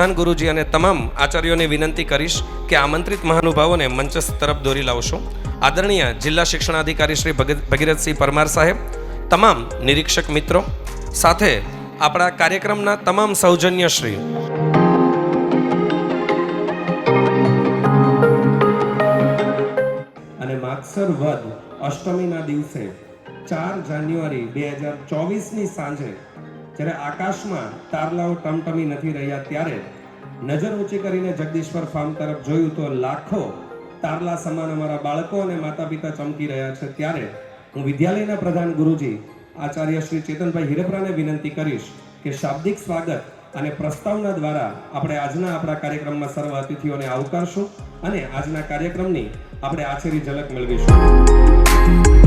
પ્રધાન ગુરુજી અને તમામ આચાર્યોને વિનંતી કરીશ કે આમંત્રિત મહાનુભાવોને મંચસ્થ તરફ દોરી લાવશો. આદરણીય જિલ્લા શિક્ષણાધિકારી શ્રી ભગીરથસિંહ પરમાર સાહેબ, તમામ નિરીક્ષક મિત્રો, સાથે આપણા કાર્યક્રમના તમામ સૌજન્ય શ્રી. અને માગસર વદ અષ્ટમીના દિવસે ચાર જાન્યુઆરી બે હજાર ચોવીસની સાંજે જ્યારે આકાશમાં તારલાઓ ટમટમી નથી રહ્યા ત્યારે નજર ઊંચી કરીને જગદીશ્વર ફાર્મ તરફ જોયું તો લાખો તારલા સમાન અમારા બાળકો અને માતા પિતા ચમકી રહ્યા છે. ત્યારે હું વિદ્યાલયના પ્રધાન ગુરુજી આચાર્ય શ્રી ચેતનભાઈ હિરપરાને વિનંતી કરીશ કે શાબ્દિક સ્વાગત અને પ્રસ્તાવના દ્વારા આપણે આજના આપણા કાર્યક્રમમાં સર્વ અતિથિઓને આવકારશું અને આજના કાર્યક્રમની આપણે આછેરી ઝલક મેળવીશું.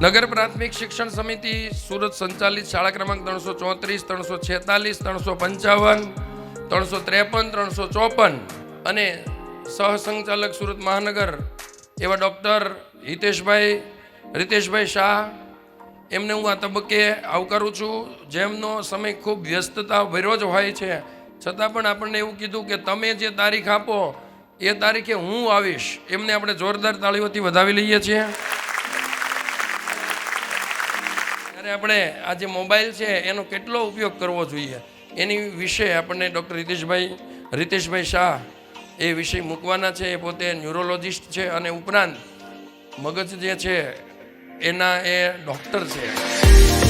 નગર પ્રાથમિક શિક્ષણ સમિતિ સુરત સંચાલિત શાળા ક્રમાંક ત્રણસો ચોત્રીસ, ત્રણસો છેતાલીસ, ત્રણસો પંચાવન, ત્રણસો ત્રેપન, ત્રણસો ચોપન અને સહસંચાલક સુરત મહાનગર એવા ડૉક્ટર હિતેશભાઈ, રિતેશભાઈ શાહ, એમને હું આ તબક્કે આવકારું છું. જેમનો સમય ખૂબ વ્યસ્તતા ભર્યો જ હોય છે. છતાં પણ આપણને એવું કીધું કે તમે જે તારીખ આપો, એ તારીખે હું આવીશ. એમને આપણે જોરદાર તાળીઓથી વધાવી લઈએ છીએ. ત્યારે આપણે આ જે મોબાઈલ છે, એનો કેટલો ઉપયોગ કરવો જોઈએ? એની વિશે આપણને ડૉક્ટર રિતેશભાઈ રીતેશભાઈ શાહ એ વિષય મૂકવાના છે. એ પોતે ન્યુરોલોજિસ્ટ છે અને ઉપરાંત મગજ જે છે, એના એ ડૉક્ટર છે.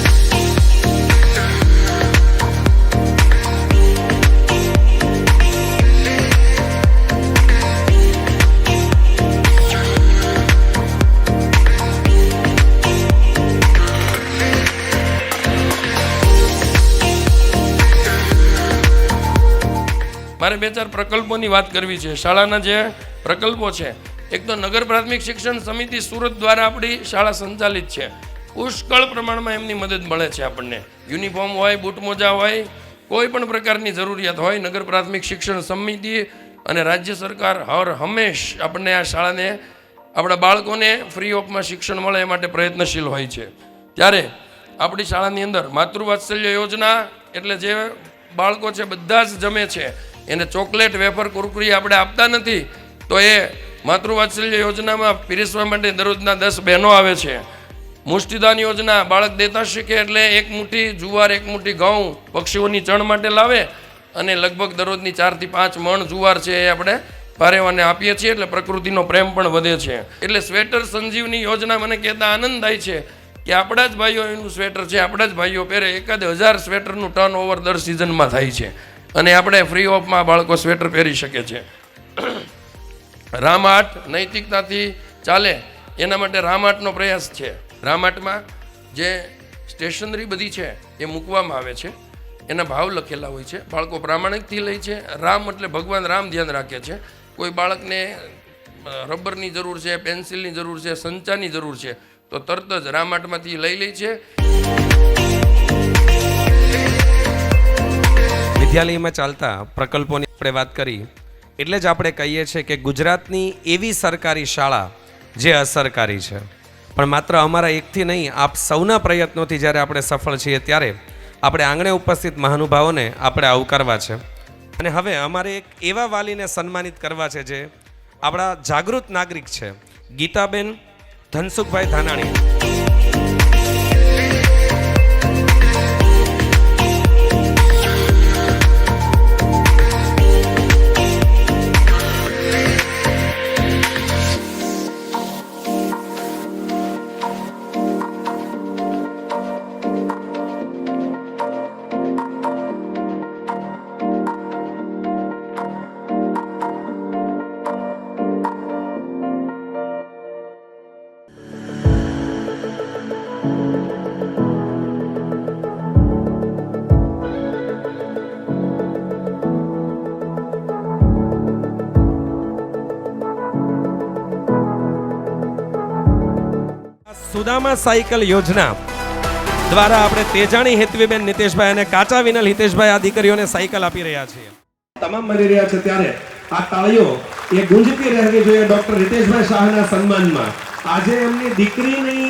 મારે બે ચાર પ્રકલ્પોની વાત કરવી છે. શાળાના જે પ્રકલ્પો છે, એક તો નગર પ્રાથમિક શિક્ષણ સમિતિ સુરત દ્વારા આપણી શાળા સંચાલિત છે. પુષ્કળ પ્રમાણમાં એમની મદદ મળે છે આપણને. યુનિફોર્મ હોય બૂટ મોજા હોય, કોઈ પણ પ્રકારની જરૂરિયાત હોય, નગર પ્રાથમિક શિક્ષણ સમિતિ અને રાજ્ય સરકાર હર હંમેશ આપણને આ શાળાને, આપણા બાળકોને ફ્રી ઓફમાં શિક્ષણ મળે એ માટે પ્રયત્નશીલ હોય છે. ત્યારે આપણી શાળાની અંદર માતૃવાત્સલ્ય યોજના એટલે જે બાળકો છે, બધા જ જમે છે. એને ચોકલેટ વેફર કુરકુરી આપણે આપતા નથી, તો એ માતૃવાત્સલ્ય યોજનામાં પીરસવા માટે દરરોજના દસ બહેનો આવે છે. મુષ્ટિદાન યોજના બાળક દેતા શીખે એટલે એક મુઠ્ઠી જુવાર, એક મુઠ્ઠી ઘઉં પક્ષીઓની ચણ માટે લાવે અને લગભગ દરરોજની ચારથી પાંચ મણ જુવાર છે એ આપણે પારેવાને આપીએ છીએ એટલે પ્રકૃતિનો પ્રેમ પણ વધે છે. એટલે સ્વેટર સંજીવની યોજના મને કહેતા આનંદ થાય છે કે આપણા જ ભાઈઓ એનું સ્વેટર છે, આપણા જ ભાઈઓ પહેરે એકાદ હજાર સ્વેટરનું ટર્ન ઓવર દર સિઝનમાં થાય છે. અને આપણે ફ્રી ઓફમાં બાળકો સ્વેટર પહેરી શકે છે રામાટ નૈતિકતાથી ચાલે, એના માટે રામાટનો પ્રયાસ છે. રામાટમાં જે સ્ટેશનરી બધી છે, એ મૂકવામાં આવે છે. એના ભાવ લખેલા હોય છે. બાળકો પ્રામાણિકથી લે છે. રામ એટલે ભગવાન રામ ધ્યાન રાખે છે. કોઈ બાળકને રબરની જરૂર છે, પેન્સિલની જરૂર છે, સંચાની જરૂર છે, તો તરત જ રામાટમાંથી લઈ લે છે. વિદ્યાલયમાં ચાલતા પ્રકલ્પોની આપણે વાત કરી, એટલે જ આપણે કહીએ છીએ કે ગુજરાતની એવી સરકારી શાળા જે અસરકારી છે. પણ માત્ર અમારા એકથી નહીં, આપ સૌના પ્રયત્નોથી જ્યારે આપણે સફળ છીએ ત્યારે આપણે આંગણે ઉપસ્થિત મહાનુભાવોને આપણે આવકારવા છે. અને હવે અમારે એક એવા વાલીને સન્માનિત કરવા છે જે આપણા જાગૃત નાગરિક છે. ગીતાબેન ધનસુખભાઈ ધાનાણી. સુદામા સાયકલ યોજના દ્વારા આપણે તેજાણી હેતવીબેન નીતેશભાઈ અને કાચા વિનલ હિતેશભાઈ આ દીકરીઓને સાયકલ આપી રહ્યા છીએ. તમામ મળી રહ્યા છે ત્યારે આ તાળીઓ એ ગુંજતી રહેવી જોઈએ ડોક્ટર હિતેશભાઈ શાહના સન્માનમાં. આજે એમની દીકરીની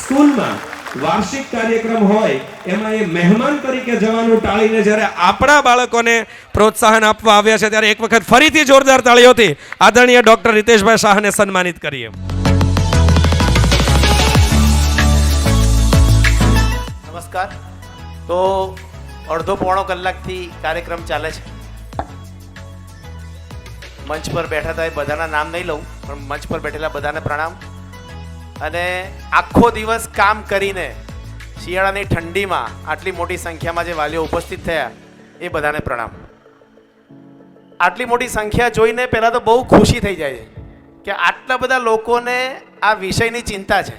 સ્કૂલમાં વાર્ષિક કાર્યક્રમ હોય, એમાં એ મહેમાન તરીકે જવાનું ટાળીને જ્યારે આપણા બાળકોને પ્રોત્સાહન આપવા આવ્યા છે, ત્યારે એક વખત ફરીથી જોરદાર તાળીઓથી આદરણીય ડોક્ટર રિતેશભાઈ શાહને સન્માનિત કરીએ. નમસ્કાર. તો અડધો પોણો કલાકથી કાર્યક્રમ ચાલે છે. મંચ પર બેઠા હતા એ બધાના નામ નહીં લઉં, પણ મંચ પર બેઠેલા બધાને પ્રણામ. અને આખો દિવસ કામ કરીને શિયાળાની ઠંડીમાં આટલી મોટી સંખ્યામાં જે વાલીઓ ઉપસ્થિત થયા, એ બધાને પ્રણામ. આટલી મોટી સંખ્યા જોઈને પહેલાં તો બહુ ખુશી થઈ જાય છે કે આટલા બધા લોકોને આ વિષયની ચિંતા છે.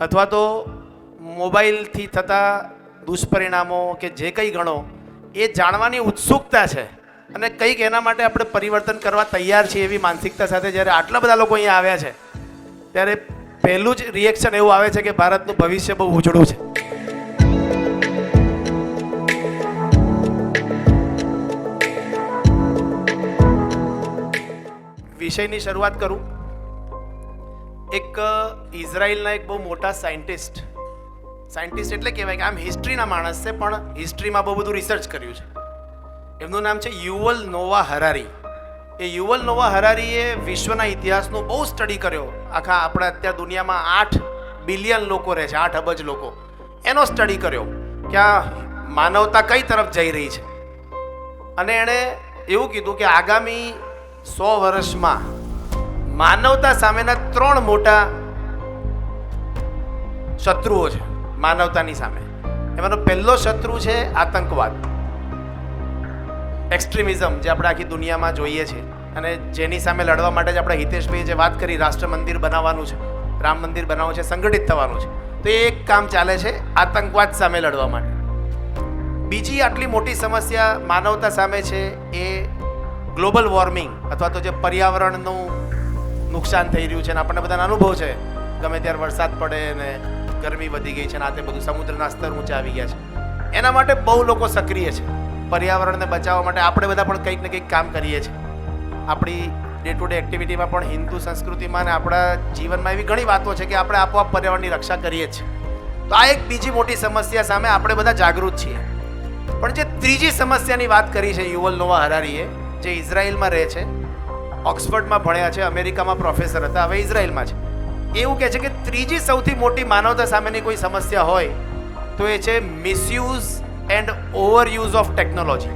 અથવા તો મોબાઈલથી થતા દુષ્પરિણામો કે જે કંઈ ગણો, એ જાણવાની ઉત્સુકતા છે. અને કંઈક એના માટે આપણે પરિવર્તન કરવા તૈયાર છીએ એવી માનસિકતા સાથે જ્યારે આટલા બધા લોકો અહીંયા આવ્યા છે, ત્યારે પહેલું જ રિએક્શન એવું આવે છે કે ભારતનું ભવિષ્ય બહુ ઉજળું છે. વિષયની શરૂઆત કરું. એક ઇઝરાયલના એક બહુ મોટા સાયન્ટિસ્ટ સાયન્ટિસ્ટ એટલે કહેવાય કે આમ હિસ્ટ્રીના માણસ છે પણ હિસ્ટ્રીમાં બહુ બધું રિસર્ચ કર્યું છે. એમનું નામ છે યુવલ નોવા હરારી. એ યુવલ નોવા હરારીએ વિશ્વના ઇતિહાસનો બહુ સ્ટડી કર્યો. આખા આપણા અત્યારે દુનિયામાં આઠ બિલિયન લોકો રહે છે, આઠ અબજ લોકો. એનો સ્ટડી કર્યો કે આ માનવતા કઈ તરફ જઈ રહી છે. અને એણે એવું કીધું કે આગામી સો વર્ષમાં માનવતા સામેના ત્રણ મોટા શત્રુઓ છે. માનવતાની સામે. એમાંનો પહેલો શત્રુ છે આતંકવાદ. એક્સ્ટ્રીમિઝમ જે આપણે આખી દુનિયામાં જોઈએ છીએ અને જેની સામે લડવા માટે જ આપણે હિતેશભાઈએ જે વાત કરી રાષ્ટ્ર મંદિર બનાવવાનું છે, રામ મંદિર બનાવવાનું છે, સંગઠિત થવાનું છે. તો એ એક કામ ચાલે છે આતંકવાદ સામે લડવા માટે. બીજી આટલી મોટી સમસ્યા માનવતા સામે છે એ ગ્લોબલ વોર્મિંગ અથવા તો જે પર્યાવરણનું નુકસાન થઈ રહ્યું છે અને આપણને બધાને અનુભવ છે. ગમે ત્યારે વરસાદ પડે ને ગરમી વધી ગઈ છે ને આ તે બધું સમુદ્રના સ્તર ઊંચા આવી ગયા છે. એના માટે બહુ લોકો સક્રિય છે. પર્યાવરણને બચાવવા માટે આપણે બધા પણ કંઈક ને કંઈક કામ કરીએ છીએ. આપણી ડે ટુ ડે એક્ટિવિટીમાં પણ હિન્દુ સંસ્કૃતિમાં અને આપણા જીવનમાં એવી ઘણી વાતો છે કે આપણે આપોઆપ પર્યાવરણની રક્ષા કરીએ છીએ. તો આ એક બીજી મોટી સમસ્યા સામે આપણે બધા જાગૃત છીએ. પણ જે ત્રીજી સમસ્યાની વાત કરી છે યુવલ નોવા હરારીએ જે ઇઝરાયલમાં રહે છે, ઓક્સફર્ડમાં ભણ્યા છે, અમેરિકામાં પ્રોફેસર હતા, હવે ઇઝરાયલમાં છે. એવું કહે છે કે ત્રીજી સૌથી મોટી માનવતા સામેની કોઈ સમસ્યા હોય તો એ છે misuse and overuse of technology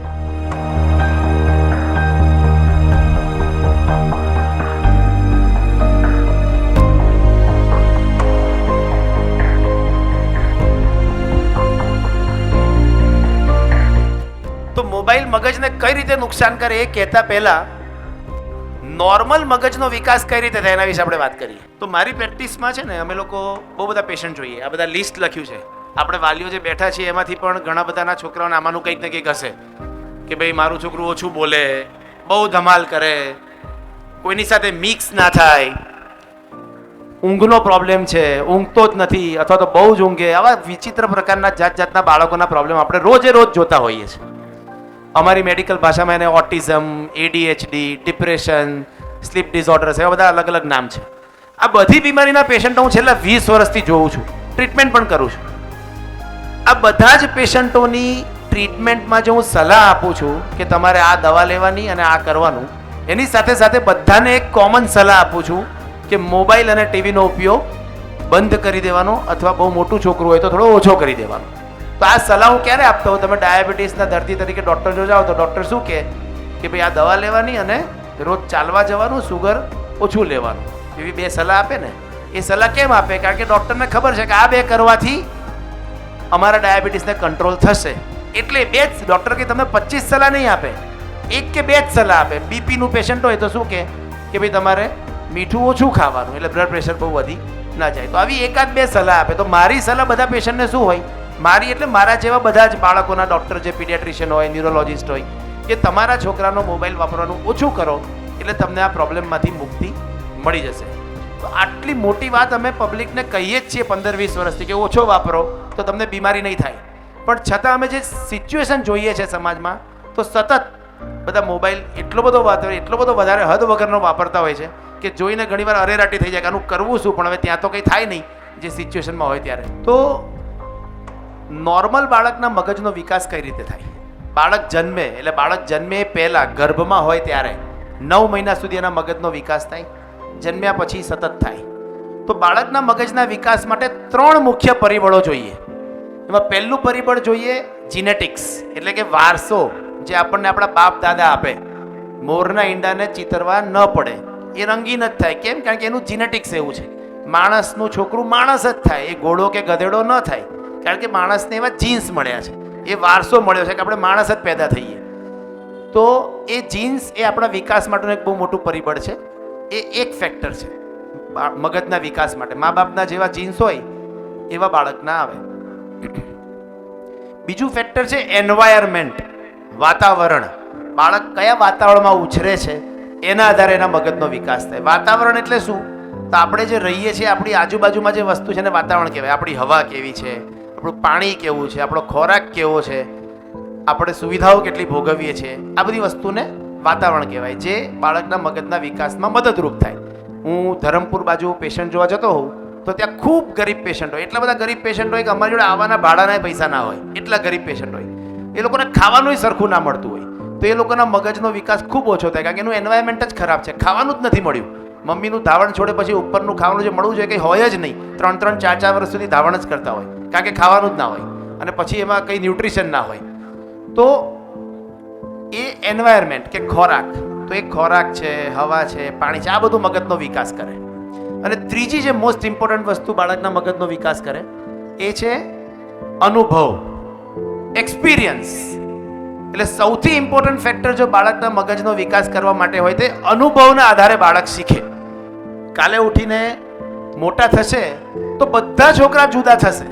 તો મોબાઈલ મગજને કઈ રીતે નુકસાન કરે એ કહેતા પહેલા નોર્મલ મગજનો વિકાસ કઈ રીતે થાય એના વિશે આપણે વાત કરીએ. તો મારી પ્રેક્ટિસમાં છે ને અમે લોકો બહુ બધા પેશન્ટ જોઈએ. આ બધા લિસ્ટ લખ્યું છે. આપણે વાલીઓ જે બેઠા છીએ એમાંથી પણ ઘણા બધાના છોકરાઓને આમાંનું કંઈક ને કંઈક હશે. કે ભાઈ, મારું છોકરું ઓછું બોલે, બહુ ધમાલ કરે, કોઈની સાથે મિક્સ ના થાય. ઊંઘનો પ્રોબ્લેમ છે, ઊંઘતો જ નથી, અથવા તો બહુ જ ઊંઘે. આવા વિચિત્ર પ્રકારના જાત જાતના બાળકોના પ્રોબ્લેમ આપણે રોજે રોજ જોતા હોઈએ છીએ. અમારી મેડિકલ ભાષામાં એને autism ADHD depression sleep disorders એવા બધા અલગ અલગ નામ છે. આ બધી બીમારીના પેશન્ટો હું છેલ્લા વીસ વર્ષથી જોઉં છું. ટ્રીટમેન્ટ પણ કરું છું. આ બધા જ પેશન્ટોની ટ્રીટમેન્ટમાં જો હું સલાહ આપું છું કે તમારે આ દવા લેવાની અને આ કરવાનું, એની સાથે સાથે બધાને એક કોમન સલાહ આપું છું કે મોબાઈલ અને ટીવીનો ઉપયોગ બંધ કરી દેવાનો અથવા બહુ મોટું છોકરું હોય તો થોડો ઓછો કરી દેવાનો. તો આ સલાહ હું ક્યારે આપતો હોઉં? તમે ડાયાબિટીસના દર્દી તરીકે ડૉક્ટર જો જાઓ તો ડૉક્ટર શું કહે? કે ભાઈ આ દવા લેવાની અને રોજ ચાલવા જવાનું સુગર ઓછું લેવાનું. એવી બે સલાહ આપે ને? એ સલાહ કેમ આપે? કારણ કે ડૉક્ટરને ખબર છે કે આ બે કરવાથી અમારા ડાયાબિટીસને કંટ્રોલ થશે. એટલે બે જ ડૉક્ટર કે તમને પચીસ સલાહ નહીં આપે. એક કે બે જ સલાહ આપે. બીપીનું પેશન્ટ હોય તો શું કહે? કે ભાઈ તમારે મીઠું ઓછું ખાવાનું, એટલે બ્લડ પ્રેશર બહુ વધી ના જાય. તો આવી એકાદ બે સલાહ આપે. તો મારી સલાહ બધા પેશન્ટને શું હોય? મારી એટલે મારા જેવા બધા જ બાળકોના ડૉક્ટર જે પીડિયાટ્રિશિયન હોય ન્યુરોલોજિસ્ટ હોય, કે તમારા છોકરાનો મોબાઈલ વાપરવાનું ઓછું કરો, એટલે તમને આ પ્રોબ્લેમમાંથી મુક્તિ મળી જશે. તો આટલી મોટી વાત અમે પબ્લિકને કહીએ જ છીએ પંદર વીસ વર્ષથી કે ઓછો વાપરો, તો તમને બીમારી નહીં થાય. પણ છતાં અમે જે સિચ્યુએશન જોઈએ છે સમાજમાં, તો સતત બધા મોબાઈલ એટલો બધો વાપરે એટલો બધો વધારે હદ વગરનો વાપરતા હોય છે, કે જોઈને ઘણીવાર અરેરાટી થઈ જાય કે આનું કરવું શું, પણ હવે ત્યાં તો કંઈ થાય નહીં, જે સિચ્યુએશનમાં હોય ત્યારે. તો નોર્મલ બાળકના મગજનો વિકાસ કઈ રીતે થાય? બાળક જન્મે, એટલે બાળક જન્મે પહેલાં ગર્ભમાં હોય ત્યારે નવ મહિના સુધી એના મગજનો વિકાસ થાય, જન્મ્યા પછી સતત થાય. તો બાળકના મગજના વિકાસ માટે ત્રણ મુખ્ય પરિબળો જોઈએ. એમાં પહેલું પરિબળ જોઈએ જીનેટિક્સ એટલે કે વારસો, જે આપણને આપણા બાપ દાદા આપે. મોરના ઈંડાને ચિતરવા ન પડે. એ રંગીન જ થાય. કેમ? કારણ કે એનું જીનેટિક્સ એવું છે. માણસનું છોકરું માણસ જ થાય. એ ઘોડો કે ગધેડો ન થાય. કારણ કે માણસને એવા જીન્સ મળ્યા છે. એ વારસો મળ્યો છે કે આપણે માણસ જ પેદા થઈએ. તો એ જીન્સ એ આપણા વિકાસ માટેનું એક બહુ મોટું પરિબળ છે. એ એક ફેક્ટર છે. મગજના વિકાસ માટે. મા બાપના જેવા જીન્સ હોય, એવા બાળક ના આવે. બીજું ફેક્ટર છે એન્વાયરમેન્ટ વાતાવરણ. બાળક કયા વાતાવરણમાં ઉછરે છે, એના આધારે એના મગજનો વિકાસ થાય. વાતાવરણ એટલે શું? તો આપણે જે રહીએ છીએ, આપણી આજુબાજુમાં જે વસ્તુ છે એને વાતાવરણ કહેવાય. આપણી હવા કેવી છે? આપણું પાણી કેવું છે, આપણો ખોરાક કેવો છે, આપણે સુવિધાઓ કેટલી ભોગવીએ છીએ, આ બધી વસ્તુને વાતાવરણ કહેવાય, જે બાળકના મગજના વિકાસમાં મદદરૂપ થાય. હું ધરમપુર બાજુ પેશન્ટ જોવા જતો હોઉં, તો ત્યાં ખૂબ ગરીબ પેશન્ટ હોય. એટલા બધા ગરીબ પેશન્ટ હોય કે અમારી જોડે આવવાના ભાડાના પૈસા ના હોય. એટલા ગરીબ પેશન્ટ હોય. એ લોકોને ખાવાનું સરખું ના મળતું હોય. તો એ લોકોના મગજનો વિકાસ ખૂબ ઓછો થાય, કારણ કે એનું એન્વાયરમેન્ટ જ ખરાબ છે. ખાવાનું જ નથી મળ્યું. મમ્મીનું ધાવણ છોડે પછી ઉપરનું ખાવાનું જે મળવું જોઈએ કંઈ હોય જ નહીં. ત્રણ ત્રણ, ચાર ચાર વર્ષ સુધી ધાવણ જ કરતા હોય. કારણ કે ખાવાનું જ ના હોય. અને પછી એમાં કંઈ ન્યુટ્રિશન ના હોય. તો એ એન્વાયરમેન્ટ કે ખોરાક, તો એ ખોરાક છે, હવા છે, પાણી છે, આ બધું મગજનો વિકાસ કરે. અને ત્રીજી જે મોસ્ટ ઇમ્પોર્ટન્ટ વસ્તુ બાળકના મગજનો વિકાસ કરે, એ છે અનુભવ. એક્સપિરિયન્સ એટલે સૌથી ઇમ્પોર્ટન્ટ ફેક્ટર જો બાળકના મગજનો વિકાસ કરવા માટે હોય તે અનુભવના આધારે બાળક શીખે. કાલે ઉઠીને મોટા થશે તો બધા છોકરા જુદા થશે.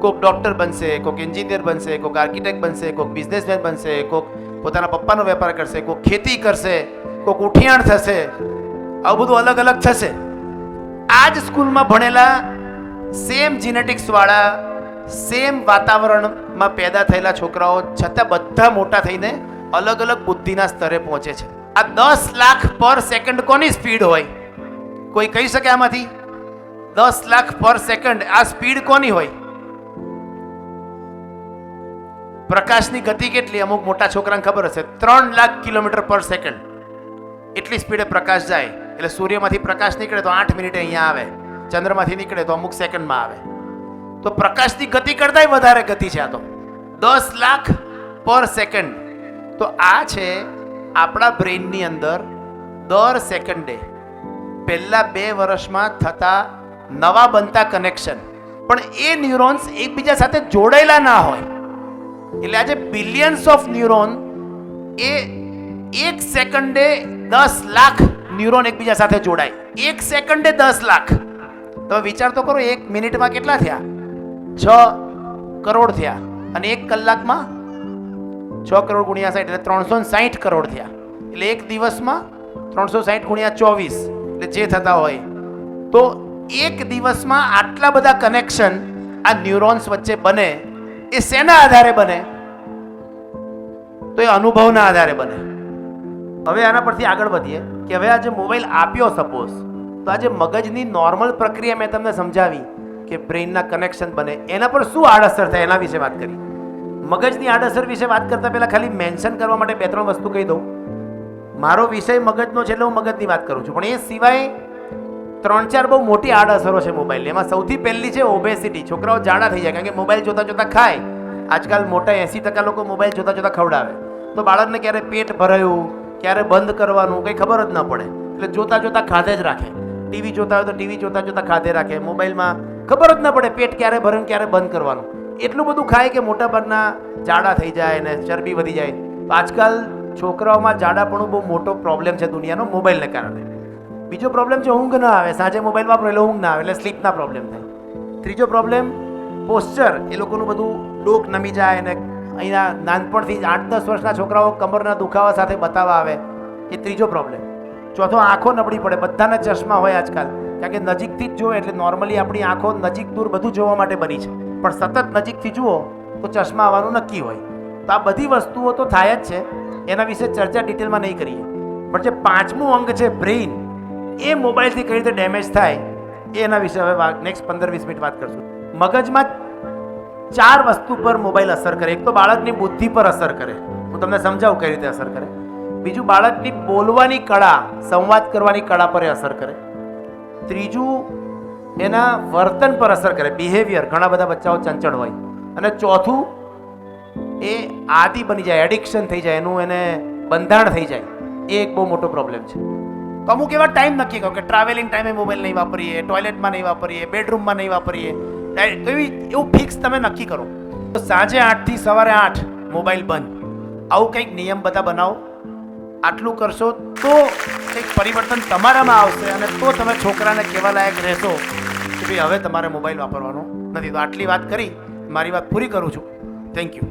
કોઈક ડૉક્ટર બનશે કોઈક એન્જિનિયર બનશે કોઈક આર્કિટેક્ટ બનશે કોઈક બિઝનેસમેન બનશે કોઈક પોતાના પપ્પાનો વેપાર કરશે કોઈક ખેતી કરશે કોઈક ઉઠિયાણ થશે. આવું બધું અલગ અલગ થશે. આ જ સ્કૂલમાં ભણેલા સેમ જીનેટિક્સવાળા સેમ વાતાવરણમાં પેદા થયેલા છોકરાઓ છતાં બધા મોટા થઈને અલગ અલગ બુદ્ધિના સ્તરે પહોંચે છે. આ દસ લાખ પર સેકન્ડ કોની સ્પીડ હોય? કોઈ કહી શકે આમાંથી? દસ લાખ પર સેકન્ડ. આ સ્પીડ કોની હોય? પ્રકાશની ગતિ કેટલી? અમુક મોટા છોકરાને ખબર હશે. ત્રણ લાખ કિલોમીટર પર સેકન્ડ. એટલી સ્પીડે પ્રકાશ જાય. એટલે સૂર્યમાંથી પ્રકાશ નીકળે તો આઠ મિનિટે અહીંયા આવે. ચંદ્રમાંથી નીકળે તો અમુક સેકન્ડમાં આવે. તો પ્રકાશની ગતિ કરતાંય વધારે ગતિ છે આ તો. દસ લાખ પર સેકન્ડ. તો આ છે આપણા બ્રેઇનની અંદર દર સેકન્ડે પહેલા બે વર્ષમાં થતા નવા બનતા કનેક્શન પણ એ ન્યુરોન્સ એકબીજા સાથે જોડાયેલા ના હોય. એટલે આજે બિલિયન્સ ઓફ ન્યુરોન એ એક સેકન્ડે દસ લાખ ન્યુરોન એકબીજા સાથે જોડાય. એક સેકન્ડે દસ લાખ. તમે વિચાર તો કરો, એક મિનિટમાં કેટલા થયા? છ કરોડ થયા. અને એક કલાકમાં છ કરોડ ગુણ્યા સાઠ, એટલે ત્રણસો સાઠ કરોડ થયા. એટલે એક દિવસમાં ત્રણસો સાઠ ગુણ્યા ચોવીસ. એટલે જે થતા હોય. તો એક દિવસમાં આટલા બધા કનેક્શન આ ન્યુરોન્સ વચ્ચે બને, એ શેના આધારે બને? તો એ અનુભવના આધારે બને. હવે આના પરથી આગળ વધીએ કે હવે આ જે મોબાઈલ આપ્યો સપોઝ તો આ જે મગજની નોર્મલ પ્રક્રિયા મેં તમને સમજાવી કે બ્રેઇનના કનેક્શન બને. એના પર શું આડઅસર થાય એના વિશે વાત કરી. મગજની આડઅસર વિશે વાત કરતા પહેલા ખાલી મેન્શન કરવા માટે બે ત્રણ વસ્તુ કહી દઉં. મારો વિષય મગજનો છે એટલે હું મગજની વાત કરું છું. પણ એ સિવાય ત્રણ ચાર બહુ મોટી આડઅસરો છે મોબાઈલની. એમાં સૌથી પહેલી છે ઓબેસિટી છોકરાઓ જાડા થઈ જાય કારણ કે મોબાઈલ જોતા જોતા ખાય. આજકાલ મોટા એંસી ટકા લોકો મોબાઈલ જોતા જોતા ખવડાવે. તો બાળકને ક્યારે પેટ ભરાયું, ક્યારે બંધ કરવાનું, કંઈ ખબર જ ન પડે. એટલે જોતા જોતા ખાધે જ રાખે. ટીવી જોતા હોય તો ટીવી જોતા જોતા ખાધે રાખે. મોબાઈલમાં ખબર જ ન પડે પેટ ક્યારે ભરણ ક્યારે બંધ કરવાનું. એટલું બધું ખાય કે મોટાભાગના જાડા થઈ જાય અને ચરબી વધી જાય. આજકાલ છોકરાઓમાં જાડાપણું બહુ મોટો પ્રોબ્લેમ છે દુનિયાનો મોબાઈલને કારણે. બીજો પ્રોબ્લેમ છે ઊંઘ ના આવે. સાંજે મોબાઈલ વાપરો એટલે ઊંઘ ના આવે, એટલે સ્લીપના પ્રોબ્લેમ થાય. ત્રીજો પ્રોબ્લેમ પોસ્ચર એ લોકોનું બધું ડોક નમી જાય અને અહીંના નાનપણથી જ આઠ દસ વર્ષના છોકરાઓ કમરના દુખાવા સાથે બતાવવા આવે. એ ત્રીજો પ્રોબ્લેમ ચોથો, આંખો નબળી પડે. બધાના ચશ્મા હોય આજકાલ. કારણ કે નજીકથી જ જોવે એટલે નોર્મલી આપણી આંખો નજીક દૂર બધું જોવા માટે બની છે. પણ સતત નજીકથી જુઓ તો ચશ્મા આવવાનું નક્કી હોય. તો આ બધી વસ્તુઓ તો થાય જ છે. એના વિશે ચર્ચા ડિટેલમાં નહીં કરીએ. પણ જે પાંચમું અંગ છે બ્રેઇન, એ મોબાઈલથી કઈ રીતે ડેમેજ થાય એ એના વિશે હવે નેક્સ્ટ પંદર વીસ મિનિટ વાત કરશું. મગજમાં ચાર વસ્તુ પર મોબાઈલ અસર કરે. એક તો બાળકની બુદ્ધિ પર અસર કરે. હું તમને સમજાવું કઈ રીતે અસર કરે. બીજું, બાળકની બોલવાની કળા, સંવાદ કરવાની કળા પર અસર કરે. ત્રીજું, એના વર્તન પર અસર કરે. બિહેવિયર ઘણા બધા બચ્ચાઓ ચંચળ હોય. અને ચોથું એ આદિ બની જાય એડિક્શન થઈ જાય, એનું એને બંધાણ થઈ જાય. એ એક બહુ મોટો પ્રોબ્લેમ છે. તો અમુક એવા ટાઈમ નક્કી કરો કે ટ્રાવેલિંગ ટાઈમે મોબાઈલ નહીં વાપરીએ ટોયલેટમાં નહીં વાપરીએ બેડરૂમમાં નહીં વાપરીએ. એવી, એવું ફિક્સ તમે નક્કી કરો. તો સાંજે આઠથી સવારે આઠ મોબાઈલ બંધ. આવું કંઈક નિયમ બધા બનાવો. આટલું કરશો તો કંઈક પરિવર્તન તમારામાં આવશે અને તો તમે છોકરાને કહેવા લાયક રહેશો કે ભાઈ હવે તમારે મોબાઈલ વાપરવાનો નથી. તો આટલી વાત કરી, મારી વાત પૂરી કરું છું. થેન્ક યુ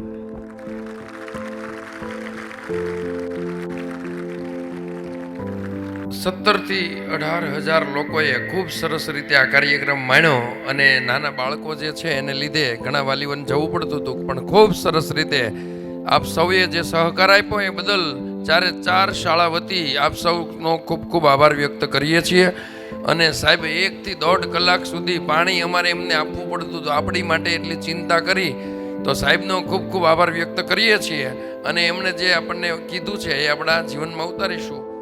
સત્તરથી અઢાર હજાર લોકોએ ખૂબ સરસ રીતે આ કાર્યક્રમ માણ્યો અને નાના બાળકો જે છે એને લીધે ઘણા વાલીઓને જવું પડતું હતું, પણ ખૂબ સરસ રીતે આપ સૌએ જે સહકાર આપ્યો એ બદલ ચારે ચાર શાળા વતી આપ સૌનો ખૂબ ખૂબ આભાર વ્યક્ત કરીએ છીએ. અને સાહેબ, એકથી દોઢ કલાક સુધી પાણી અમારે એમને આપવું પડતું હતું. આપણી માટે એટલી ચિંતા કરી. તો સાહેબનો ખૂબ ખૂબ આભાર વ્યક્ત કરીએ છીએ. અને એમણે જે આપણને કીધું છે એ આપણા જીવનમાં ઉતારીશું.